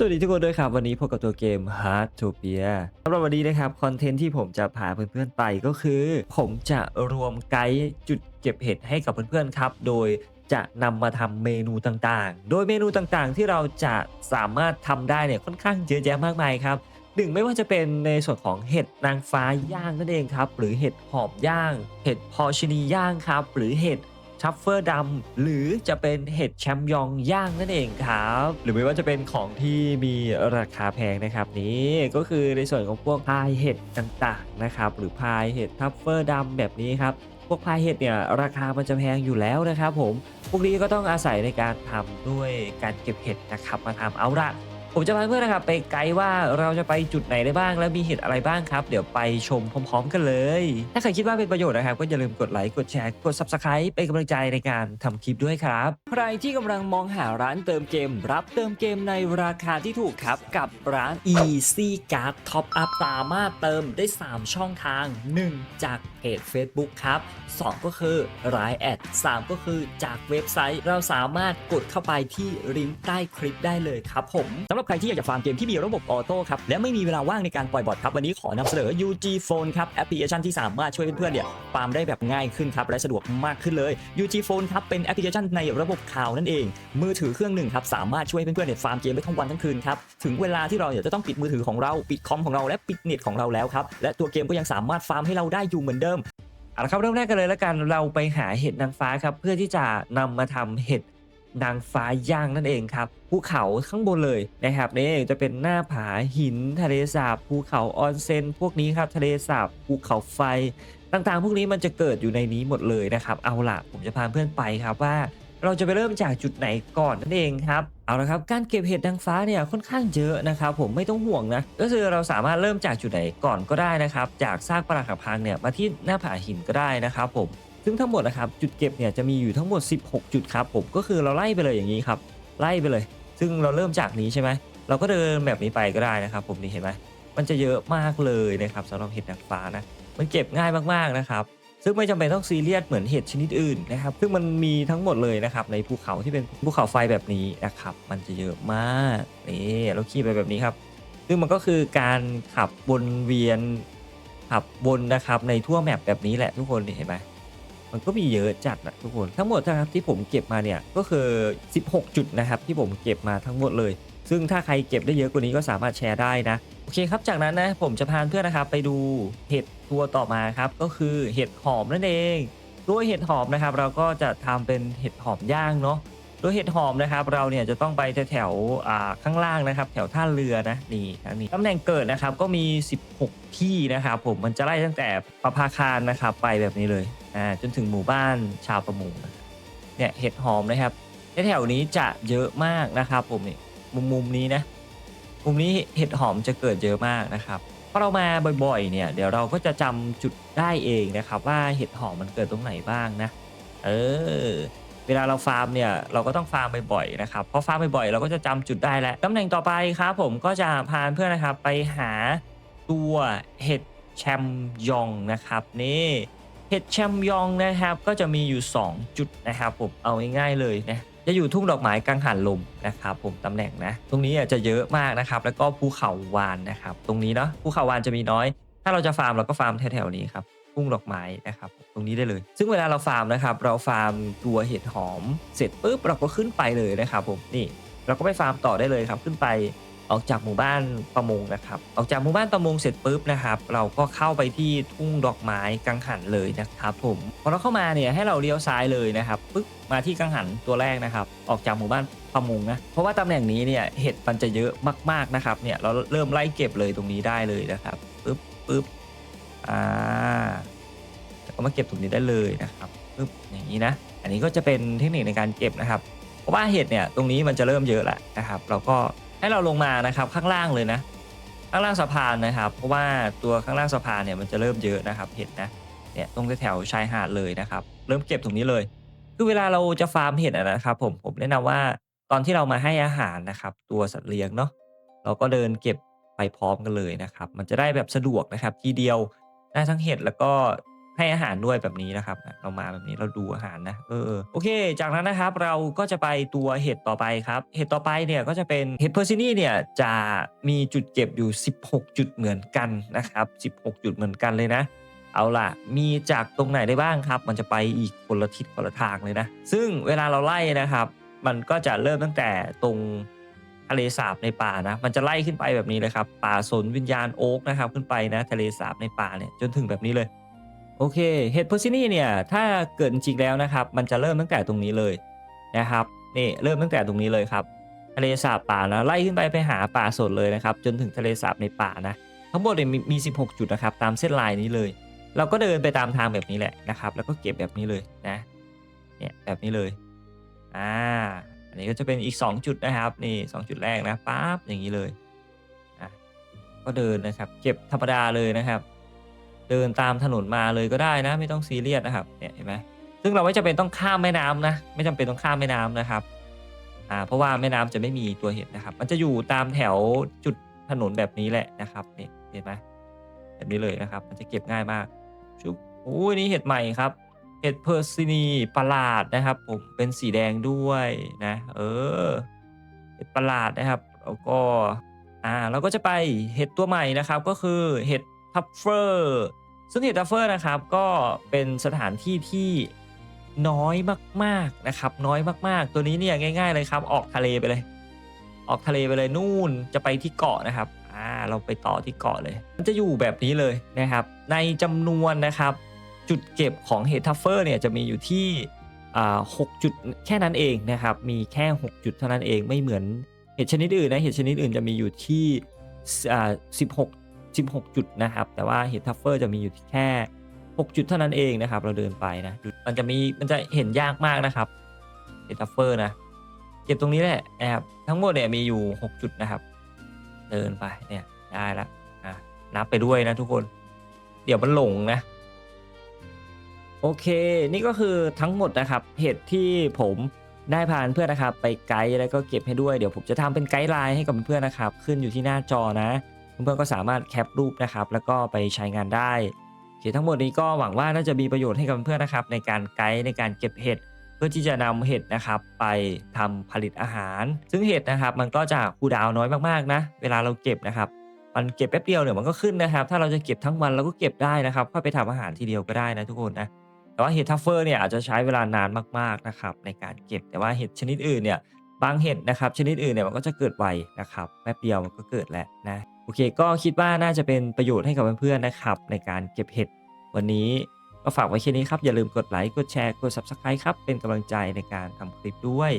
สวัสดีทุกคนด้วยครับ วันนี้พบกับตัวเกม Heartopia สำหรับวันนี้นะครับคอนเทนต์ที่ผมจะพาเพื่อนๆไปก็คือ ผมจะรวมไกด์จุดเก็บเห็ดให้กับเพื่อนๆครับ โดยจะนำมาทำเมนูต่างๆ โดยเมนูต่างๆ ที่เราจะสามารถทำได้เนี่ยค่อนข้างเยอะแยะมากมายครับหนึ่งไม่ว่าจะเป็นในส่วนของเห็ดนางฟ้าย่างนั่นเองครับ หรือเห็ดหอมย่าง เห็ดพอชินีย่างครับ หรือเห็ด ชัฟเฟอร์ดำหรือจะเป็นเห็ดแชมยองย่างนั่นเองครับ หรือไม่ว่าจะเป็นของที่มีราคาแพงนะครับนี่ก็คือในส่วนของพวกพายเห็ดต่างๆนะครับหรือพายเห็ดทัฟเฟอร์ดำแบบนี้ครับพวกพายเห็ดเนี่ยราคามันจะแพงอยู่แล้วนะครับผมพวกนี้ก็ต้องอาศัยในการทำด้วยการเก็บเห็ดนะครับมาทำเอาละ ผมจะพาเพื่อนนะครับไปไกด์ว่าเราจะไปจุดไหนได้บ้าง และมีเห็ดอะไรบ้างครับ เดี๋ยวไปชมพร้อม ๆ กันเลย ถ้าใครคิดว่าเป็นประโยชน์นะครับ ก็อย่าลืมกดไลค์กดแชร์กด Subscribe เป็นกำลังใจในการทำคลิปด้วยครับ ใครที่กำลังมองหาร้านเติมเกม รับเติมเกมในราคาที่ถูกครับกับร้าน Easy Card Top Up สามารถเติมได้ 3 ช่องทาง 1 จากเพจ Facebook ครับ 2 ก็คือรายแอด 3 ก็คือจากเว็บไซต์เราสามารถกดเข้าไปที่ลิงก์ใต้คลิปได้เลยครับผมสำหรับใครที่อยากจะฟาร์มเกมที่มีระบบออโต้ครับและไม่มีเวลาว่างในการปล่อยบอทครับวันนี้ขอนำเสนอ UG Phone ครับแอปพลิเคชันที่สามารถช่วยเพื่อนๆเนี่ยฟาร์มได้แบบง่ายขึ้นครับและสะดวกมากขึ้นเลย UG Phone ครับเป็นแอปพลิเคชันในระบบข่าวนั่นเอง มือถือเครื่องหนึ่งครับสามารถช่วยเพื่อนๆเนี่ยฟาร์มเกมได้ทั้งวันทั้งคืนครับถึงเวลาที่เราเนี่ยจะต้องปิดมือถือของเราปิดคอมของเราและปิดเน็ตของเราแล้วครับและตัวเกมก็ยังสามารถฟาร์มให้เราได้อยู่เหมือนเดิมเอาละครับเริ่มแรกกันเลยแล้วกันเราไปหาเห็ดนางฟ้าครับเพื่อที่จะนำมาทำเห็ดนางฟ้าย่างนั่นเองครับ ภูเขาข้างบนเลยนะครับนี่จะเป็นหน้าผาหินทะเลสาบภูเขาออนเซนพวกนี้ครับทะเลสาบภูเขาไฟต่างๆ พวกนี้มันจะเกิดอยู่ในนี้หมดเลยนะครับ เอาล่ะผมจะพาเพื่อนไปครับว่า เราจะไปเริ่มจากจุดไหนก่อนนั่นเองครับเอาละครับการเก็บเห็ดนางฟ้าเนี่ยค่อนข้างเยอะนะครับผมไม่ต้องห่วงนะก็คือเราสามารถเริ่มจากจุดไหนก่อนก็ได้นะครับ จากซากปรักหักพังเนี่ยมาที่หน้าผาหินก็ได้นะครับผมซึ่งทั้งหมดนะครับจุดเก็บเนี่ยจะมีอยู่ทั้งหมด 16 จุดครับผมก็คือเราไล่ไปเลยอย่างนี้ครับ ไล่ไปเลย ซึ่งเราเริ่มจากนี้ใช่ไหมเราก็เดินแบบนี้ไปก็ได้นะครับ ผมนี่เห็นไหมมันจะเยอะมากเลยนะครับสำหรับเห็ดนางฟ้านะมันเก็บง่ายมากๆนะครับ ซึ่งไม่จำเป็นต้องซีเรียสเหมือนเห็ดชนิดอื่นนะครับ ซึ่งมันมีทั้งหมดเลยนะครับในภูเขาที่เป็นภูเขาไฟแบบนี้นะครับ มันจะเยอะมากนี่เราขี่ไปแบบนี้ครับ ซึ่งมันก็คือการขับวนเวียนขับวนนะครับในทั่วแมปแบบนี้แหละทุกคนเห็นไหม มันก็มีเยอะจัดนะทุกคน ทั้งหมดนะครับที่ผมเก็บมาเนี่ยก็คือ 16 จุดนะครับที่ผมเก็บมาทั้งหมดเลย ซึ่งถ้าใครเก็บได้เยอะกว่านี้ก็สามารถแชร์ได้นะ โอเคครับ จากนั้นนะผมจะพาเพื่อนนะครับไปดูเห็ดตัวต่อมาครับก็คือเห็ดหอมนั่นเองตัวยเห็ดหอมนะครับเราก็จะทำเป็นเห็ดหอมย่างเนาะโดยเห็ดหอมนะครับเราเนี่ยจะต้องไปแถวๆข้างล่างนะครับ แถวท่าเรือนะนี่ทางนี้ตำแหน่งเกิดนะครับก็มี 16 ที่นะครับผมมันจะไล่ตั้งแต่ประภาคารนะครับไปแบบนี้เลย อ่าจนถึงหมู่บ้านชาวประมงนะเนี่ยเห็ดหอมนะครับแถวๆนี้จะเยอะมากนะครับผมนี่มุมมุมๆนี้นะมุมนี้เห็ดหอมจะเกิดเยอะมากนะครับพอเรามาบ่อยๆเนี่ยเดี๋ยวเราก็จะจำจุดได้เองนะครับว่าเห็ดหอมมันเกิดตรงไหนบ้างนะเออเวลาเราฟาร์มเนี่ยเราก็ต้องฟาร์มบ่อยๆนะครับพอฟาร์มบ่อยๆเราก็จะจำจุดได้แล้วตำแหน่งต่อไปครับผมก็จะพาเพื่อนนะครับไปหาตัวเห็ดแชมยองนะครับนี่ เห็ดแชมยองนะครับก็จะมีอยู่ 2 จุดนะครับผมเอาง่ายๆเลยนะจะอยู่ทุ่งดอกไม้กังหันลมนะครับผมตำแหน่งนะ ตรงนี้อะจะเยอะมากนะครับ แล้วก็ภูเขาวานนะครับ ตรงนี้เนาะภูเขาวานจะมีน้อย ถ้าเราจะฟาร์มเราก็ฟาร์มแถวๆนี้ครับทุ่งดอกไม้นะครับตรงนี้ได้เลย ซึ่งเวลาเราฟาร์มนะครับ เราฟาร์มตัวเห็ดหอม เสร็จปุ๊บเราก็ขึ้นไปเลยนะครับผมนี่เราก็ไปฟาร์มต่อได้เลยครับขึ้นไป ออกจากหมู่บ้านประมงนะครับออกจากหมู่บ้านประมงเสร็จปุ๊บนะครับเราก็เข้าไปที่ทุ่งดอกไม้กังหันเลยนะครับผมพอเราเข้ามาเนี่ยให้เราเลี้ยวซ้ายเลยนะครับปึ๊บมาที่กังหันตัวแรกนะครับออกจากหมู่บ้านประมงนะเพราะว่าตำแหน่งนี้เนี่ยเห็ดมันจะเยอะมากๆนะครับเนี่ยเราเริ่มไล่เก็บเลยตรงนี้ได้เลยนะครับปึ๊บปึ๊บอ่าก็มาเก็บตรงนี้ได้เลยนะครับปึ๊บอย่างนี้นะอันนี้ก็จะเป็นเทคนิคในการเก็บนะครับ เพราะว่าเห็ดเนี่ยตรงนี้มันจะเริ่มเยอะแล้วนะครับ เราก็ ให้เราลงมานะครับข้างล่างเลยนะ ข้างล่างสะพานนะครับ เพราะว่าตัวข้างล่างสะพานเนี่ยมันจะเริ่มเยอะนะครับ เห็ดนะเนี่ยตรงแถวชายหาดเลยนะครับ เริ่มเก็บตรงนี้เลย คือเวลาเราจะฟาร์มเห็ดนะครับ ผมผมแนะนำว่าตอนที่เรามาให้อาหารนะครับ ตัวสัตว์เลี้ยงเนาะเราก็เดินเก็บไปพร้อมกันเลยนะครับ มันจะได้แบบสะดวกนะครับ ทีเดียวได้ทั้งเห็ดแล้วก็ ให้อาหารด้วยแบบนี้นะครับ เรามาแบบนี้เราดูอาหารนะเออโอเค จากนั้นนะครับเราก็จะไปตัวเห็ดต่อไปครับเห็ดต่อไปเนี่ยก็จะเป็นเห็ดเพอร์ซินี่เนี่ยจะมีจุดเก็บอยู่ 16 จุดเหมือนกันนะครับ 16 จุดเหมือนกันเลยนะเอาล่ะ มีจากตรงไหนได้บ้างครับ มันจะไปอีกคนละทิศคนละทางเลยนะ ซึ่งเวลาเราไล่นะครับ มันก็จะเริ่มตั้งแต่ตรงทะเลสาบในป่านะ มันจะไล่ขึ้นไปแบบนี้เลยครับ ป่าสนวิญญาณโอ๊กนะครับ ขึ้นไปนะ ทะเลสาบในป่าเนี่ย จนถึงแบบนี้เลย โอเคเห็ดเพซินี่เนี่ยถ้าเกิดจริงแล้วนะครับ มันจะเริ่มตั้งแต่ตรงนี้เลยนะครับนี่เริ่มตั้งแต่ตรงนี้เลยครับ ทะเลสาบป่านะไล่ขึ้นไปไปหาป่าสนเลยนะครับ จนถึงทะเลสาบในป่านะทั้งหมดเนี่ยมีมี 16 จุดนะครับ ตามเส้นลายนี้เลย เราก็เดินไปตามทางแบบนี้แหละนะครับ แล้วก็เก็บแบบนี้เลยนะเนี่ยแบบนี้เลยอ่าอันนี้ก็จะเป็นอีก 2 จุดนะครับนี่2จุดแรกนะปั๊บอย่างนี้เลยอะก็เดินนะครับ เก็บธรรมดาเลยนะครับ เดินตามถนนมาเลยก็ได้นะ ไม่ต้องซีเรียสนะครับเนี่ยเห็นไหมซึ่งเราไม่จำเป็นต้องข้ามแม่น้ำนะไม่จำเป็นต้องข้ามแม่น้ำนะครับอ่าเพราะว่าแม่น้ำจะไม่มีตัวเห็ดนะครับ มันจะอยู่ตามแถวจุดถนนแบบนี้แหละนะครับเนี่ยเห็นไหมแบบนี้เลยนะครับ มันจะเก็บง่ายมากชุบโอ้ยนี่เห็ดใหม่ครับเห็ดเพอร์ซินีประหลาดนะครับ ผมเป็นสีแดงด้วยนะ เออเห็ดประหลาดนะครับแล้วก็อ่าเราก็จะไปเห็ดตัวใหม่นะครับ ก็คือเห็ด ทัฟเฟอร์ซึ่งเห็ดทัฟเฟอร์นะครับก็เป็นสถานที่ที่น้อยมากๆนะครับ น้อยมากๆ ตัวนี้เนี่ยง่าย ๆ เลยครับ ออกทะเลไปเลย ออกทะเลไปเลยนู่นจะไปที่เกาะนะครับอ่าเราไปต่อที่เกาะเลย มันจะอยู่แบบนี้เลยนะครับ ในจำนวนนะครับ จุดเก็บของเฮดทัฟเฟอร์เนี่ยจะมีอยู่ที่อ่าหกจุดแค่นั้นเองนะครับ มีแค่ 6 จุดเท่านั้นเองไม่เหมือนเห็ดชนิดอื่นนะเห็ดชนิดอื่นจะมีอยู่ที่อ่าสิบหก สิบหกจุดนะครับ แต่ว่าเห็ดทัฟเฟอร์จะมีอยู่แค่ 6 จุดเท่านั้นเองนะครับ เราเดินไปนะมันจะมีมันจะเห็นยากมากนะครับเห็ดทัฟเฟอร์นะเก็บตรงนี้แหละนะครับทั้งหมดเนี่ยมีอยู่ 6 จุดนะครับ เดินไปเนี่ยได้ละอะนับไปด้วยนะทุกคน เดี๋ยวมันหลงนะโอเค นี่ก็คือทั้งหมดนะครับเหตุที่ผมได้พาเพื่อนนะครับ ไปไกด์แล้วก็เก็บให้ด้วยเดี๋ยวผมจะทำเป็นไกด์ไลน์ให้กับเพื่อนนะครับ ขึ้นอยู่ที่หน้าจอนะ เพื่อนๆก็สามารถแคปรูปนะครับ แล้วก็ไปใช้งานได้โอเคทั้งหมดนี้ก็หวังว่าน่าจะมีประโยชน์ให้กับเพื่อนๆนะครับ ในการไกด์ในการเก็บเห็ดเพื่อที่จะนำเห็ดนะครับ ไปทำผลิตอาหาร ซึ่งเห็ดนะครับ มันก็จะคูดาวน้อยมากๆนะ เวลาเราเก็บนะครับ มันเก็บแป๊บเดียวเนี่ยมันก็ขึ้นนะครับ ถ้าเราจะเก็บทั้งวันเราก็เก็บได้นะครับค่อยไปทำอาหารทีเดียวก็ได้นะทุกคนนะแต่ว่าเห็ดทัฟเฟอร์เนี่ยอาจจะใช้เวลานานมากๆนะครับในการเก็บแต่ว่าเห็ดชนิดอื่นเนี่ยบางเห็ดนะครับ ชนิดอื่นเนี่ยมันก็จะเกิดไวนะครับแป๊บเดียวมันก็เกิดแล้วนะ โอเค ก็คิดว่าน่าจะเป็นประโยชน์ให้กับเพื่อนๆนะครับ ในการเก็บเห็ดวันนี้ก็ฝากไว้แค่นี้ครับ อย่าลืมกดไลค์ กดแชร์ กด Subscribe ครับ เป็นกำลังใจในการทำคลิปด้วย